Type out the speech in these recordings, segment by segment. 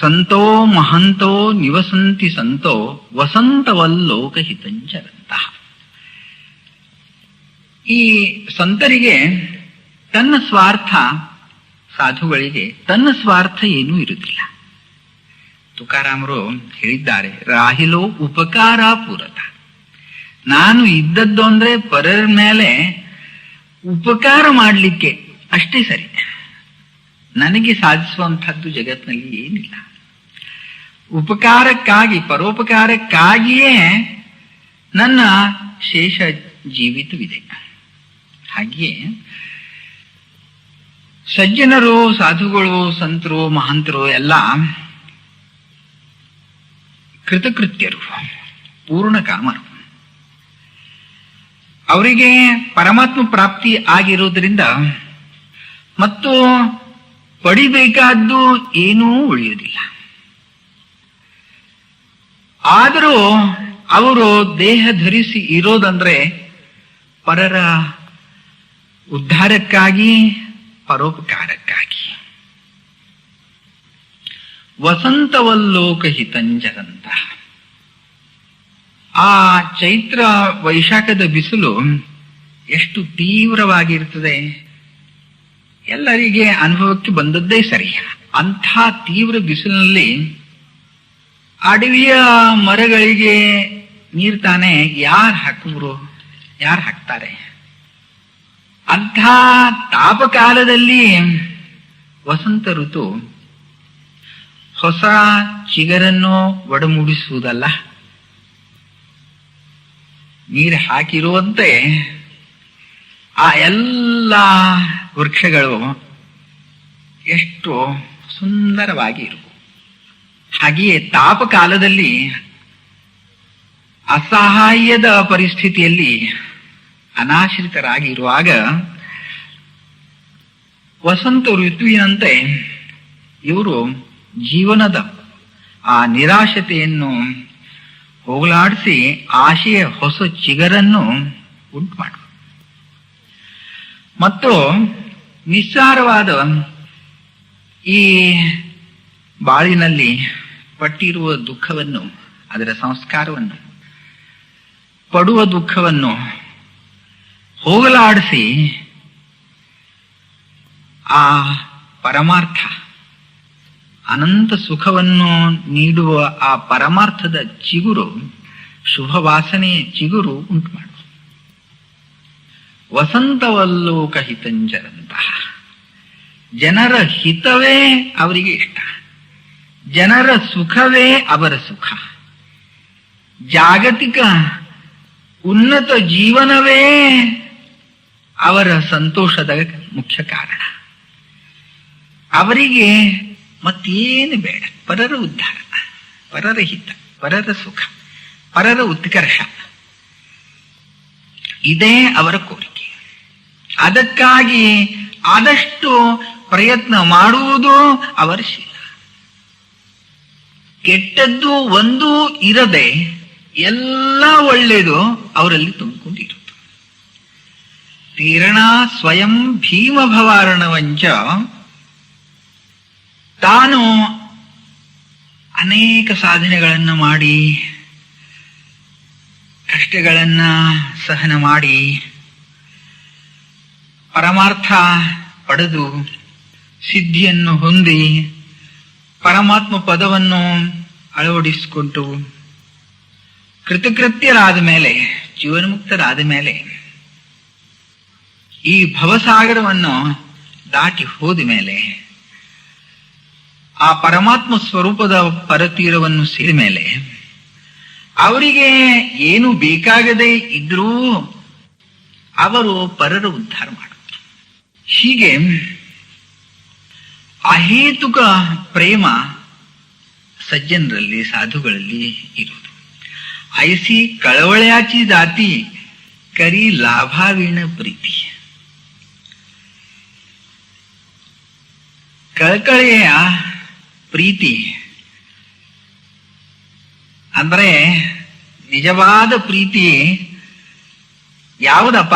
ಸಂತೋ ಮಹಂತೋ ನಿವಸಂತಿ ಸಂತೋ ವಸಂತವಲ್ಲೋಕಹಿತಂಚರಂತಹ ಈ ಸಂತರಿಗೆ ತನ್ನ ಸ್ವಾರ್ಥ ಸಾಧುಗಳಿಗೆ ತನ್ನ ಸ್ವಾರ್ಥ ಏನೂ ಇರುವುದಿಲ್ಲ. ತುಕಾರಾಮರು ಹೇಳಿದ್ದಾರೆ, ರಾಹಿಲೋ ಉಪಕಾರ ಪೂರತ ನಾನು ಇದ್ದದ್ದು ಅಂದ್ರೆ ಪರರ ಮೇಲೆ ಉಪಕಾರ ಮಾಡಲಿಕ್ಕೆ ಅಷ್ಟೇ ಸರಿ. ನನಗೆ ಸಾಧಿಸುವಂಥದ್ದು ಜಗತ್ತಿನಲ್ಲಿ ಏನಿಲ್ಲ. ಉಪಕಾರಕ್ಕಾಗಿ, ಪರೋಪಕಾರಕ್ಕಾಗಿಯೇ ನನ್ನ ಶೇಷ ಜೀವಿತವಿದೆ. ಹಾಗೆಯೇ ಸಜ್ಜನರು, ಸಾಧುಗಳು, ಸಂತರು, ಮಹಂತರು ಎಲ್ಲ ಕೃತಕೃತ್ಯರು, ಪೂರ್ಣ ಕಾಮರು. ಅವರಿಗೆ ಪರಮಾತ್ಮ ಪ್ರಾಪ್ತಿ ಆಗಿರುವುದರಿಂದ ಮತ್ತು ಪಡಿಬೇಕಾದ್ದು ಏನೂ ಉಳಿಯುವುದಿಲ್ಲ. ಆದರೂ ಅವರು ದೇಹ ಧರಿಸಿ ಇರೋದಂದ್ರೆ ಪರರ ಉದ್ಧಾರಕ್ಕಾಗಿ, ಪರೋಪಕಾರಕ್ಕಾಗಿ. ವಸಂತವಲ್ಲೋಕ ಹಿತಂಜರಂತ ಆ ಚೈತ್ರ ವೈಶಾಖದ ಬಿಸಿಲು ಎಷ್ಟು ತೀವ್ರವಾಗಿರ್ತದೆ. ಎಲ್ಲರಿಗೆ ಅನುಭವಕ್ಕೆ ಬಂದದ್ದೇ ಸರಿ. ಅಂಥ ತೀವ್ರ ಬಿಸಿಲಿನಲ್ಲಿ ಅಡವಿಯ ಮರಗಳಿಗೆ ನೀರು ತಾನೆ ಯಾರು ಹಾಕುವರು ಯಾರು ಹಾಕ್ತಾರೆ? ಅಂಥ ತಾಪಕಾಲದಲ್ಲಿ ವಸಂತ ಋತು ಹೊಸ ಚಿಗರನ್ನು ಒಡಮೂಡಿಸುವುದಲ್ಲ. ನೀರು ಹಾಕಿರುವಂತೆ ಆ ಎಲ್ಲ ವೃಕ್ಷಗಳು ಎಷ್ಟು ಸುಂದರವಾಗಿ ಇರುವು. ಹಾಗೆಯೇ ತಾಪಕಾಲದಲ್ಲಿ ಅಸಹಾಯದ ಪರಿಸ್ಥಿತಿಯಲ್ಲಿ ಅನಾಶ್ರಿತರಾಗಿರುವಾಗ ವಸಂತ ಋತುವಿನಂತೆ ಇವರು ಜೀವನದ ಆ ನಿರಾಶತೆಯನ್ನು ಹೋಗಲಾಡಿಸಿ ಆಶೆಯ ಹೊಸ ಚಿಗರನ್ನು ಉಂಟು ಮಾಡುವ ಮತ್ತು ನಿಸ್ಸಾರವಾದ ಈ ಬಾಳಿನಲ್ಲಿ ಪಟ್ಟಿರುವ ದುಃಖವನ್ನು, ಅದರ ಸಂಸ್ಕಾರವನ್ನು, ಪಡುವ ದುಃಖವನ್ನು ಹೋಗಲಾಡಿಸಿ ಆ ಪರಮಾರ್ಥ, ಅನಂತ ಸುಖವನ್ನು ನೀಡುವ ಆ ಪರಮಾರ್ಥದ ಚಿಗುರು ಶುಭ ವಾಸನೆಯ ಚಿಗುರು ಉಂಟು ಮಾಡುವ ವಸಂತವಲ್ಲೋಕ ಹಿತಂಜರಂತಹ ಜನರ ಹಿತವೇ ಅವರಿಗೆ ಇಷ್ಟ. ಜನರ ಸುಖವೇ ಅವರ ಸುಖ. ಜಾಗತಿಕ ಉನ್ನತ ಜೀವನವೇ ಅವರ ಸಂತೋಷದ ಮುಖ್ಯ ಕಾರಣ. ಅವರಿಗೆ ಮತ್ತೇನು ಬೇಡ. ಪರರ ಉದ್ಧಾರ, ಪರರ ಹಿತ, ಪರರ ಸುಖ, ಪರರ ಉತ್ಕರ್ಷ. ಇದೇ ಅವರ ಕೋರಿಕೆ. ಅದಕ್ಕಾಗಿ ಆದಷ್ಟು ಪ್ರಯತ್ನ ಮಾಡುವುದು ಅವರ ಶೀಲ. ಕೆಟ್ಟದ್ದು ಒಂದು ಇರದೆ ಎಲ್ಲ ಒಳ್ಳೆಯದು ಅವರಲ್ಲಿ ತುಂಬಿಕೊಂಡಿರುತ್ತೆ ತೀರಣ ಸ್ವಯಂ ಭೀಮ ಭವಾರಣವಂಚ ತಾನು ಅನೇಕ ಸಾಧನೆಗಳನ್ನು ಮಾಡಿ, ಕಷ್ಟಗಳನ್ನ ಸಹನ ಮಾಡಿ, ಪರಮಾರ್ಥ ಪಡೆದು, ಸಿದ್ಧಿಯನ್ನು ಹೊಂದಿ ಪರಮಾತ್ಮ ಪದವನ್ನು ಅಳವಡಿಸಿಕೊಂಡು ಕೃತಕೃತ್ಯರಾದ ಮೇಲೆ, ಜೀವನ್ಮುಕ್ತರಾದ ಮೇಲೆ, ಈ ಭವಸಾಗರವನ್ನು ದಾಟಿ ಹೋದ ಮೇಲೆ, ಆ ಪರಮಾತ್ಮ ಸ್ವರೂಪದ ಪರತೀರವನ್ನು ಸೇರಿದ ಮೇಲೆ, ಅವರಿಗೆ ಏನು ಬೇಕಾಗದೆ ಇದ್ರೂ ಅವರು ಪರರ ಉದ್ಧಾರ ಮಾಡುತ್ತಾರೆ. ಹೀಗೆ ಅಹೇತುಕ ಪ್ರೇಮ ಸಜ್ಜನರಲ್ಲಿ, ಸಾಧುಗಳಲ್ಲಿ ಇರುವುದು. ಐಸಿ ಕಳವಳ್ಯಾಚಿ ಜಾತಿ, ಕರಿ ಲಾಭಾವೀಣ ಪ್ರೀತಿ. ಕಳಕಳೆಯ ಪ್ರೀತಿ ಅಂದ್ರೆ ನಿಜವಾದ ಪ್ರೀತಿ ಯಾವುದಪ್ಪ?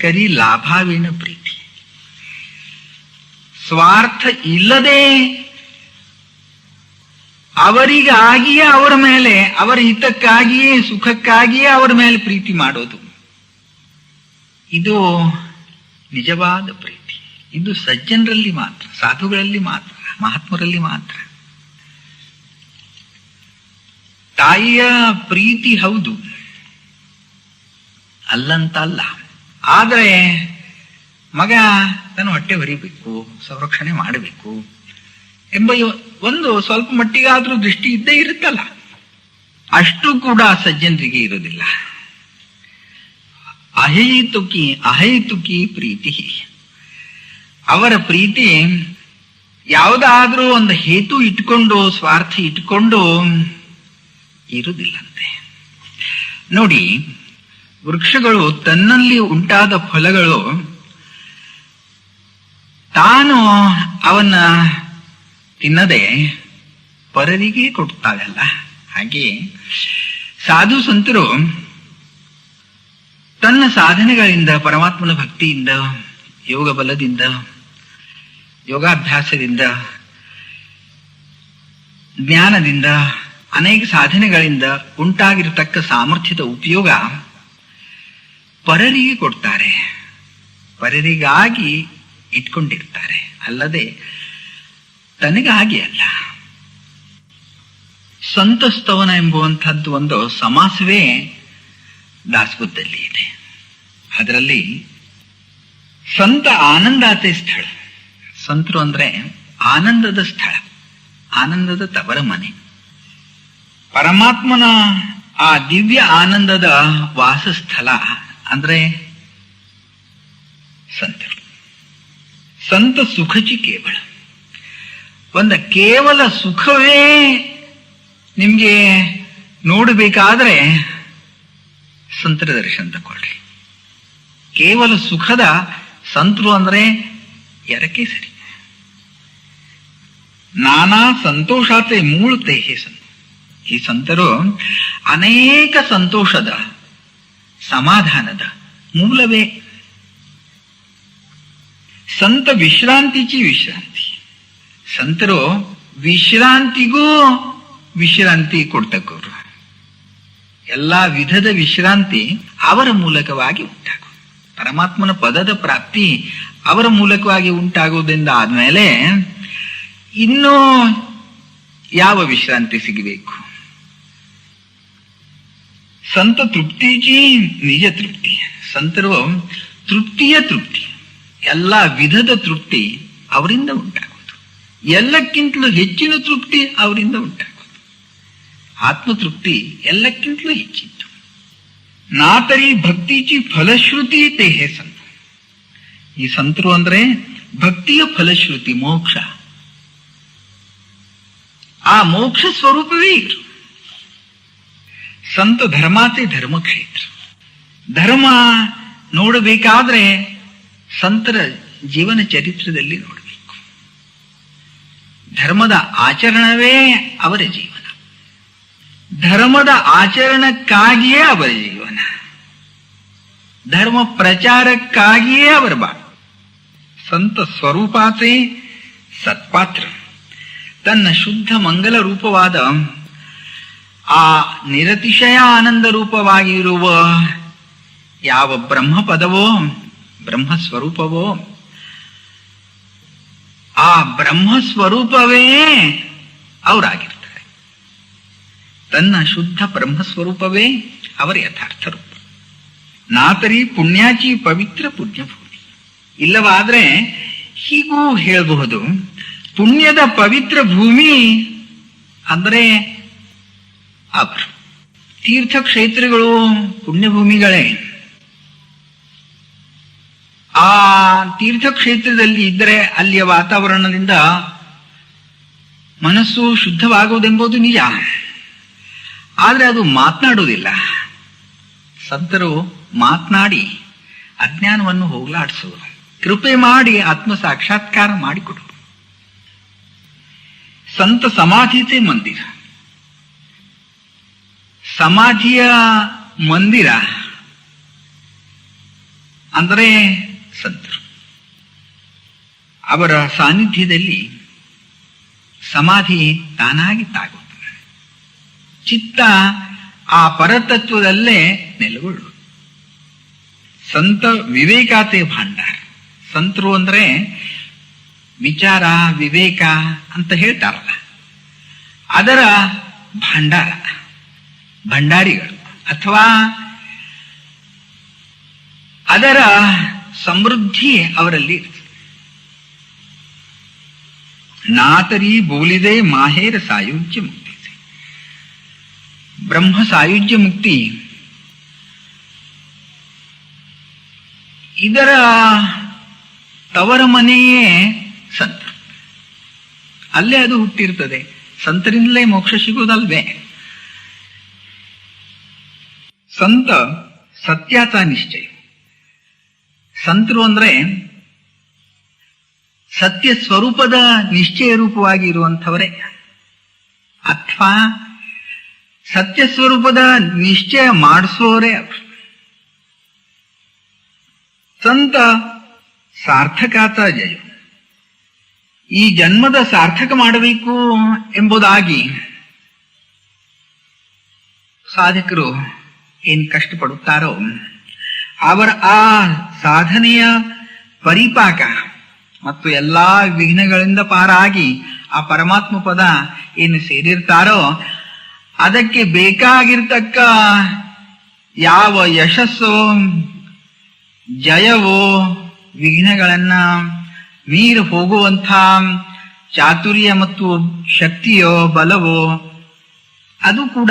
ಕರಿ ಲಾಭಾವೀಣ ಪ್ರೀತಿ. ಸ್ವಾರ್ಥ ಇಲ್ಲದೆ ಅವರಿಗಾಗಿಯೇ ಅವರ ಮೇಲೆ, ಅವರ ಹಿತಕ್ಕಾಗಿಯೇ, ಸುಖಕ್ಕಾಗಿಯೇ ಅವರ ಮೇಲೆ ಪ್ರೀತಿ ಮಾಡೋದು. ಇದು ನಿಜವಾದ ಪ್ರೀತಿ. ಇದು ಸಜ್ಜನರಲ್ಲಿ ಮಾತ್ರ, ಸಾಧುಗಳಲ್ಲಿ ಮಾತ್ರ, ಮಹಾತ್ಮರಲ್ಲಿ ಮಾತ್ರ. ತಾಯಿಯ ಪ್ರೀತಿ ಹೌದು. ಅಲ್ಲಂತಲ್ಲ. ಆದರೆ ಮಗ ತನ್ನ ಹೊಟ್ಟೆ ಹೊರಿಬೇಕು ಸಂರಕ್ಷಣೆ ಮಾಡಬೇಕು ಎಂಬ ಒಂದು ಸ್ವಲ್ಪ ಮಟ್ಟಿಗಾದ್ರೂ ದೃಷ್ಟಿ ಇದ್ದೇ ಇರುತ್ತಲ್ಲ. ಅಷ್ಟು ಕೂಡ ಸಜ್ಜನರಿಗೆ ಇರೋದಿಲ್ಲ ಅಹೈತುಕಿ ಅಹೈತುಕಿ ಪ್ರೀತಿ. ಅವರ ಪ್ರೀತಿ ಯಾವುದಾದ್ರೂ ಒಂದು ಹೇತು ಇಟ್ಕೊಂಡು, ಸ್ವಾರ್ಥ ಇಟ್ಕೊಂಡು ಇರುವುದಿಲ್ಲಂತೆ. ನೋಡಿ, ವೃಕ್ಷಗಳು ತನ್ನಲ್ಲಿ ಉಂಟಾದ ಫಲಗಳು ತಾನು ಅವನ್ನ ತಿನ್ನದೆ ಪರರಿಗೆ ಕೊಡ್ತಾಳಲ್ಲ. ಹಾಗೆ ಸಾಧು ಸಂತರು ತನ್ನ ಸಾಧನೆಗಳಿಂದ, ಪರಮಾತ್ಮನ ಭಕ್ತಿಯಿಂದ, ಯೋಗ ಬಲದಿಂದ, ಯೋಗಾಭ್ಯಾಸದಿಂದ, ಜ್ಞಾನದಿಂದ ಅನೇಕ ಸಾಧನೆಗಳಿಂದ ಉಂಟಾಗಿರತಕ್ಕ ಸಾಮರ್ಥ್ಯದ ಉಪಯೋಗ ಪರರಿಗೆ ಕೊಡ್ತಾರೆ. ಪರರಿಗಾಗಿ ಇಟ್ಕೊಂಡಿರ್ತಾರೆ. ಅಲ್ಲದೆ ತನಗೆ ಹಾಗೆ ಅಲ್ಲ. ಸಂತಸ್ತವನ ಎಂಬುವಂಥದ್ದು ಒಂದು ಸಮಾಸವೇ ದಾಸಬುದ್ಧಲ್ಲಿ ಇದೆ. ಅದರಲ್ಲಿ ಸಂತ ಆನಂದಾತೆ ಸ್ಥಳ. ಸಂತರು ಅಂದ್ರೆ ಆನಂದದ ಸ್ಥಳ. ಆನಂದದ ತವರ ಮನೆ. ಪರಮಾತ್ಮನ ಆ ದಿವ್ಯ ಆನಂದದ ವಾಸಸ್ಥಳ ಅಂದ್ರೆ ಸಂತರು. ಸಂತ ಸುಖಚಿ ಕೇವಲ. ಒಂದ ಕೇವಲ ಸುಖವೇ ನಿಮಗೆ ನೋಡಬೇಕಾದ್ರೆ ಸಂತರ ದರ್ಶನ ತಗೊಳ್ರಿ ಕೇವಲ ಸುಖದ ಸಂತರು ಅಂದ್ರೆ ಎರಕೇ ಸರಿ. ನಾನಾ ಸಂತೋಷಾತೆ ಮೂಳುತ್ತೆ ಹೇ ಸಂತ. ಈ ಸಂತರು ಅನೇಕ ಸಂತೋಷದ ಸಮಾಧಾನದ ಮೂಲವೇ ಸಂತ ವಿಶ್ರಾಂತಿಚಿ ವಿಶ್ರಾಂತಿ. ಸಂತರು ವಿಶ್ರಾಂತಿಗೂ ವಿಶ್ರಾಂತಿ ಕೊಡ್ತಕ್ಕವರು. ಎಲ್ಲಾ ವಿಧದ ವಿಶ್ರಾಂತಿ ಅವರ ಮೂಲಕವಾಗಿ ಉಂಟಾಗುವುದು. ಪರಮಾತ್ಮನ ಪದದ ಪ್ರಾಪ್ತಿ ಅವರ ಮೂಲಕವಾಗಿ ಉಂಟಾಗುವುದರಿಂದ ಆದ್ಮೇಲೆ ಇನ್ನೂ ಯಾವ ವಿಶ್ರಾಂತಿ ಸಿಗಬೇಕು? ಸಂತ ತೃಪ್ತಿಜಿ ನಿಜ ತೃಪ್ತಿ. ಸಂತರು ತೃಪ್ತಿಯ ತೃಪ್ತಿ. ಎಲ್ಲ ವಿಧದ ತೃಪ್ತಿ ಅವರಿಂದ ಉಂಟಾಗುವುದು. ಎಲ್ಲಕ್ಕಿಂತಲೂ ಹೆಚ್ಚಿನ ತೃಪ್ತಿ ಅವರಿಂದ ಉಂಟಾಗುವುದು. ಆತ್ಮತೃಪ್ತಿ ಎಲ್ಲಕ್ಕಿಂತಲೂ ಹೆಚ್ಚಿತ್ತು. ನಾತರಿ ಭಕ್ತಿಚಿ ಫಲಶ್ರುತಿ ತೇಹೆ ಸಂತ. ಈ ಸಂತರು ಅಂದ್ರೆ ಭಕ್ತಿಯ ಫಲಶ್ರುತಿ, ಮೋಕ್ಷ. ಆ ಮೋಕ್ಷ ಸ್ವರೂಪವೇ ಇತ್ತು ಸಂತ ಧರ್ಮಾತೆ ಧರ್ಮಕ್ಷೇತ್ರ. ಧರ್ಮ ನೋಡಬೇಕಾದ್ರೆ ಸಂತರ ಜೀವನ ಚರಿತ್ರದಲ್ಲಿ ನೋಡಬೇಕು. ಧರ್ಮದ ಆಚರಣವೇ ಅವರ ಜೀವನ. ಧರ್ಮದ ಆಚರಣಕ್ಕಾಗಿಯೇ ಅವರ ಜೀವನ. ಧರ್ಮ ಪ್ರಚಾರಕ್ಕಾಗಿಯೇ ಅವರ ಬಾ ಸಂತ ಸ್ವರೂಪಾತೆ ಸತ್ಪಾತ್ರ. ತನ್ನ ಶುದ್ಧ ಮಂಗಲ ರೂಪವಾದ ಆ ನಿರತಿಶಯ ಆನಂದ ರೂಪವಾಗಿರುವ ಯಾವ ಬ್ರಹ್ಮ ಪದವೋ ಬ್ರಹ್ಮ ಸ್ವರೂಪವೋ ಆ ಬ್ರಹ್ಮಸ್ವರೂಪವೇ ಅವರಾಗಿರ್ತಾರೆ. ತನ್ನ ಶುದ್ಧ ಬ್ರಹ್ಮಸ್ವರೂಪವೇ ಅವರ ಯಥಾರ್ಥ ರೂಪ. ನಾತರಿ ಪುಣ್ಯಾಚಿ ಪವಿತ್ರ ಪುಣ್ಯಭೂಮಿ. ಇಲ್ಲವಾದ್ರೆ ಹೀಗೂ ಹೇಳಬಹುದು, ಪುಣ್ಯದ ಪವಿತ್ರ ಭೂಮಿ ಅಂದರೆ ಅವರು ತೀರ್ಥಕ್ಷೇತ್ರಗಳು ಪುಣ್ಯಭೂಮಿಗಳೇ. ಆ ತೀರ್ಥಕ್ಷೇತ್ರದಲ್ಲಿ ಇದ್ದರೆ ಅಲ್ಲಿಯ ವಾತಾವರಣದಿಂದ ಮನಸ್ಸು ಶುದ್ಧವಾಗುವುದೆಂಬುದು ನಿಜ. ಆದರೆ ಅದು ಮಾತನಾಡುವುದಿಲ್ಲ. ಸಂತರು ಮಾತನಾಡಿ ಅಜ್ಞಾನವನ್ನು ಹೋಗಲಾಡಿಸುವರು ಕೃಪೆ ಮಾಡಿ ಆತ್ಮ ಸಾಕ್ಷಾತ್ಕಾರ ಮಾಡಿಕೊಡು. ಸಂತ ಸಮಾಧಿತೆ ಮಂದಿರ. ಸಮಾಧಿಯ ಮಂದಿರ ಅಂದರೆ ಸಂತರು. ಅವರ ಸಾನ್ನಿಧ್ಯದಲ್ಲಿ ಸಮಾಧಿ ತಾನಾಗಿ ತಾಗುತ್ತದೆ. ಚಿತ್ತ ಆ ಪರತತ್ವದಲ್ಲೇ ನೆಲೆಗೊಳ್ಳು ಸಂತ ವಿವೇಕಾತೆ ಭಾಂಡಾರ. ಸಂತರು ಅಂದ್ರೆ ವಿಚಾರ, ವಿವೇಕ ಅಂತ ಹೇಳ್ತಾರಲ್ಲ. ಅದರ ಭಾಂಡಾರ. ಭಂಡಾರಿಗಳು. ಅಥವಾ ಅದರ ಸಮೃದ್ಧಿ ಅವರಲ್ಲಿ ನಾತರಿ ಬೋಲಿದೆ ಮಾಹೇರ ಸಾಯುಜ್ಯ ಮುಕ್ತಿ. ಬ್ರಹ್ಮ ಸಾಯುಜ್ಯ ಮುಕ್ತಿ. ಇದರ ತವರ ಮನೆಯೇ ಸಂತ. ಅಲ್ಲೇ ಅದು ಹುಟ್ಟಿರ್ತದೆ ಸಂತರಿಂದಲೇ ಮೋಕ್ಷ ಸಿಗೋದಲ್ವೇ ಸಂತ ಸತ್ಯಾತ ನಿಶ್ಚಯ. ಸಂತರು ಅಂದ್ರೆ ಸತ್ಯ ಸ್ವರೂಪದ ನಿಶ್ಚಯ ರೂಪವಾಗಿ ಇರುವಂಥವರೇ. ಅಥವಾ ಸತ್ಯ ಸ್ವರೂಪದ ನಿಶ್ಚಯ ಮಾಡಿಸೋರೇ. ಸಂತ ಸಾರ್ಥಕಾತ ಜಯ. ಈ ಜನ್ಮದ ಸಾರ್ಥಕ ಮಾಡಬೇಕು ಎಂಬುದಾಗಿ ಸಾಧಕರು ಏನ್ ಕಷ್ಟಪಡುತ್ತಾರೋ ಅವರ ಆ ಸಾಧನೆಯ ಪರಿಪಾಕ ಮತ್ತು ಎಲ್ಲಾ ವಿಘ್ನಗಳಿಂದ ಪಾರಾಗಿ ಆ ಪರಮಾತ್ಮ ಪದ ಏನು ಸೇರಿರ್ತಾರೋ ಅದಕ್ಕೆ ಬೇಕಾಗಿರ್ತಕ್ಕ ಯಾವ ಯಶಸ್ಸೋ, ಜಯವೋ, ವಿಘ್ನಗಳನ್ನ ಮೀರಿ ಹೋಗುವಂಥ ಚಾತುರ್ಯ ಮತ್ತು ಶಕ್ತಿಯೋ, ಬಲವೋ, ಅದು ಕೂಡ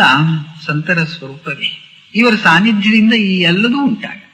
ಸಂತರ ಸ್ವರೂಪವೇ. ಇವರ ಸಾನ್ನಿಧ್ಯದಿಂದ ಈ ಎಲ್ಲದೂ ಉಂಟಾಗ